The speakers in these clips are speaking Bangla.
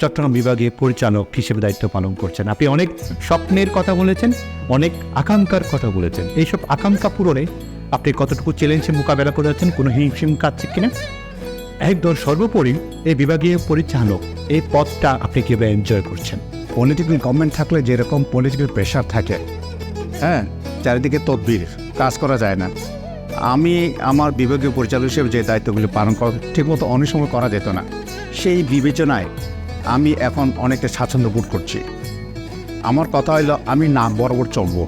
চট্টগ্রাম বিভাগীয় পরিচালক হিসেবে দায়িত্ব পালন করছেন। আপনি অনেক স্বপ্নের কথা বলেছেন, অনেক আকাঙ্ক্ষার কথা বলেছেন। এইসব আকাঙ্ক্ষা পূরণে আপনি কতটুকু চ্যালেঞ্জের মোকাবেলা করে যাচ্ছেন, কোনো হিমশিম কাটছে কিনা? একদম সর্বোপরি এই বিভাগীয় পরিচালক এই পদটা আপনি কীভাবে এনজয় করছেন? পলিটিক্যাল গভর্নমেন্ট থাকলে যেরকম পলিটিক্যাল প্রেশার থাকে হ্যাঁ চারিদিকে তদবির, কাজ করা যায় না। আমি আমার বিভাগীয় পরিচালক হিসেবে যে দায়িত্বগুলি পালন করা ঠিকমতো অনেক সময় করা যেত না সেই বিবেচনায় আমি এখন অনেকটা স্বাচ্ছন্দ্য বোধ করছি। আমার কথা হলো আমি না বরাবর চলবো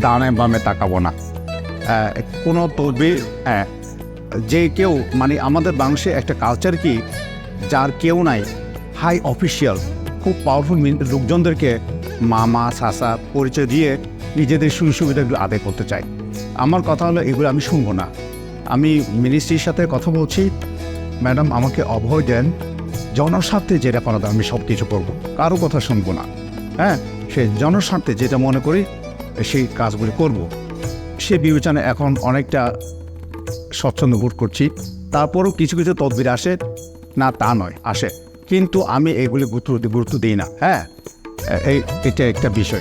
ডানে বামে তাকাবো না। কোনো তদবির হ্যাঁ, যে কেউ মানে আমাদের বাংলাদেশে একটা কালচার কি যার কেউ নাই হাই অফিসিয়াল খুব পাওয়ারফুল লোকজনদেরকে মামা সাসা পরিচয় দিয়ে নিজেদের সুযোগ সুবিধাগুলো আদায় করতে চাই আমার কথা হলো, এগুলো আমি শুনব না। আমি মিনিস্ট্রির সাথে কথা বলছি। ম্যাডাম, আমাকে অভয় দেন। জনস্বার্থে যেটা করা আমি সব কিছু করব। কারও কথা শুনব না। হ্যাঁ সে জনস্বার্থে যেটা মনে করি, সেই কাজগুলি করব। সে বিবেচনা এখন অনেকটা স্বচ্ছন্দ বোধ করছি। তারপরেও কিছু কিছু তদবির আসে। না, তা নয়, আসে। কিন্তু আমি এগুলি গুরুত্ব গুরুত্ব দিই না। হ্যাঁ এই এটা একটা বিষয়।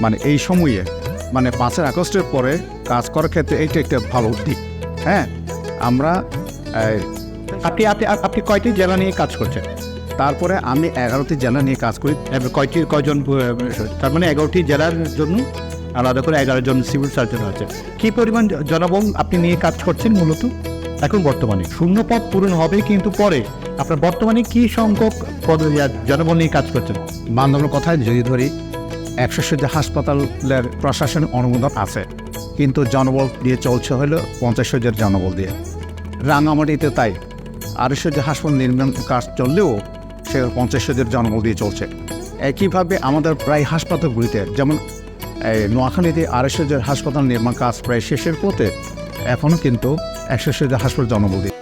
মানে এই সময়ে মানে পাঁচের আগস্টের পরে কাজ করার ক্ষেত্রে এইটা একটা ভালো দিক। হ্যাঁ আমরা আপনি আপনি আপনি কয়টি জেলা নিয়ে কাজ করছেন? তারপরে আমি এগারোটি জেলা নিয়ে কাজ করি কয়টি, কয়জন তার মানে এগারোটি জেলার জন্য আলাদা করে এগারো জন সিভিল সার্জন আছে। কি পরিমাণ জনবল আপনি নিয়ে কাজ করছেন মূলত? এখন বর্তমানে। শূন্য পদ পূরণ হবে কিন্তু পরে। আপনার বর্তমানে কি সংখ্যক পদ জনবল নিয়ে কাজ করছেন? বান্ধবের কথায় যদি ধরি একশো হাসপাতালের প্রশাসন অনুমোদন আছে। কিন্তু জনবল দিয়ে চলছে হলো পঞ্চাশ শয্যার জনবল দিয়ে। রাঙামাটিতে তাই আড়াই শয্যা হাসপাতাল নির্মাণ কাজ চললেও সে পঞ্চাশ শয্যার জনবল দিয়ে চলছে। একইভাবে আমাদের প্রায় হাসপাতালগুলিতে যেমন, এই নোয়াখালীতে আড়াই শয্যার হাসপাতাল নির্মাণ কাজ প্রায় শেষের পথে এখনও কিন্তু একশো শয্যা হাসপাতাল জনবল দিয়ে।